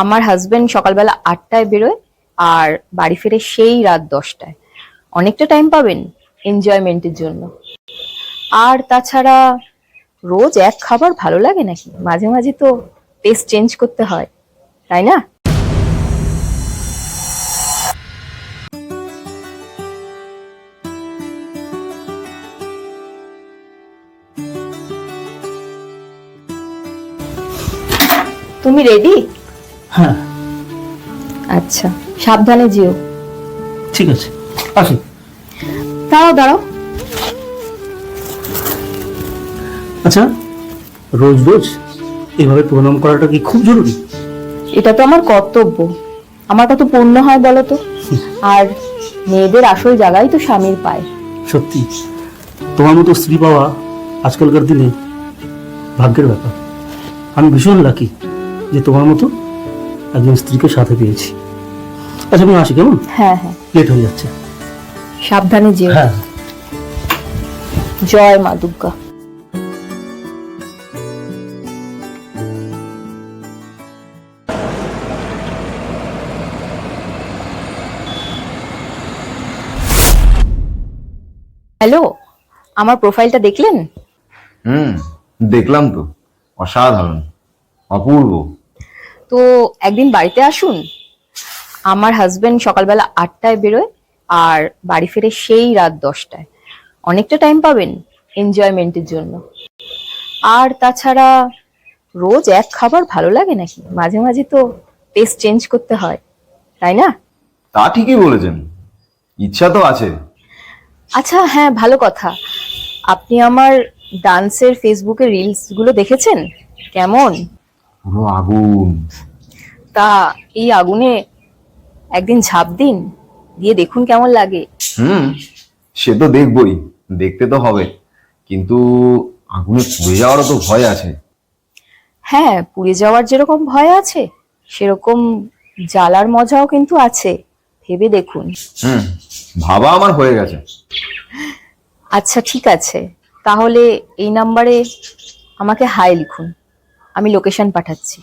আমার হাজবেন্ড সকালবেলা আটটায় বেরোয় আর বাড়ি ফিরে সেই রাত দশটায়। অনেকটা টাইম পাবেন এনজয়মেন্টের জন্য। আর তাছাড়া রোজ এক খাবার ভালো লাগে নাকি? মাঝে মাঝে তো টেস্ট চেঞ্জ করতে হয়, তাই না? তুমি রেডি হ্যাঁ। আচ্ছা সাবধানে যেও। ঠিক আছে আসি। দাঁড়াও দাঁড়াও। আচ্ছা রোজ রোজ এভাবে প্রণাম করাটা কি খুব জরুরি? এটা তো আমার কর্তব্য। আমার কত পূর্ণ হয় বলো তো। আর মেয়েদের আসল জায়গায় তো স্বামীর পায়। সত্যি তোমার মতো স্ত্রী পাওয়া আজকালকার দিনে ভাগ্যের ব্যাপার। আমি ভীষণ লাকি যে তোমার মতো একজন স্ত্রীকে সাথে পেয়েছি আচ্ছা আমি আসি কেমন? হ্যাঁ হ্যাঁ। লেট হয়ে যাচ্ছে। সাবধানে যেও। হ্যাঁ। জয় মা দুর্গা। হ্যালো আমার প্রোফাইলটা দেখলেন? হুম দেখলাম তো। অসাধারণ। অপূর্ব। তো একদিন বাড়িতে আসুন। আমার হাজবেন্ড সকালবেলা আটটায় বেরোয় আর বাড়ি ফিরে সেই রাত দশটায়। অনেকটা টাইম পাবেন এনজয়মেন্টের জন্য। আর তাছাড়া রোজ এক খাবার ভালো লাগে নাকি? মাঝে মাঝে তো টেস্ট চেঞ্জ করতে হয় তাই না? তা ঠিকই বলেছেন। ইচ্ছা তো আছে। আচ্ছা হ্যাঁ ভালো কথা। আপনি আমার ডান্সের ফেসবুকে রিলসগুলো দেখেছেন? কেমন? পুরো আগুন। তা এই আগুনে একদিন ঝাঁপ দিন দিয়ে দেখুন কেমন লাগে। হুম সে তো দেখবই দেখতে তো হবে। কিন্তু আগুনে পুড়ে যাওয়ারও তো ভয় আছে। হ্যাঁ পুড়ে যাওয়ার যেরকম ভয় আছে সেরকম জ্বালার মজাও কিন্তু আছে। ভেবে দেখুন। হুম ভাবা আমার হয়ে গেছে। আচ্ছা ঠিক আছে। তাহলে এই নাম্বারে আমাকে হাই লিখুন। আমি লোকেশন পাঠাচ্ছি।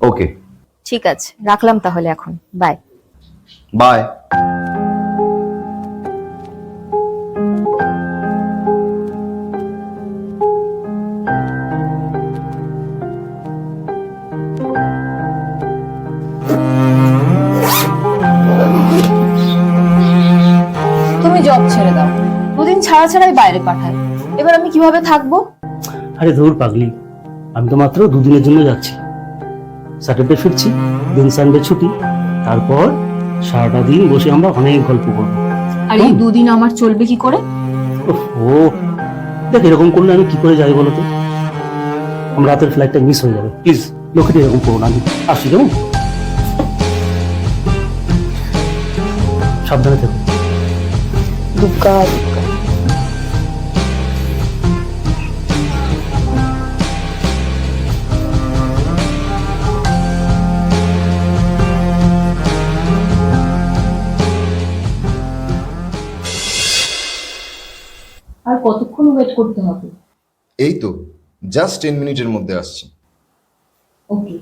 ওকে ঠিক আছে রাখলাম তাহলে এখন। বাই বাই তুমি জব ছেড়ে দাও। দুদিন ছাড়া ছাড়াই বাইরে পাঠায়। এবার আমি কীভাবে থাকব? আরে ধুর পাগলি। আমি তো মাত্র দুদিনের জন্য যাচ্ছি। স্যাটারডে ফিরছি দিন সানডে ছুটি। তারপর সারাটা দিন বসে আমরা অনেক গল্প করব। আর এই দুদিন আমার চলবে কি করে? ও দেখ এরকম করলে আমি কি করে যাই বলো তো? আমার রাতের ফ্লাইটটা মিস হয়ে যাবে। প্লিজ লোকেটি এরকম করো না আমি আসি কেমন? সাবধানে থেকো। দুর্গা কতক্ষণ ওয়েট করতে হবে? এই তো জাস্ট টেন মিনিটের মধ্যে আসছে। ওকে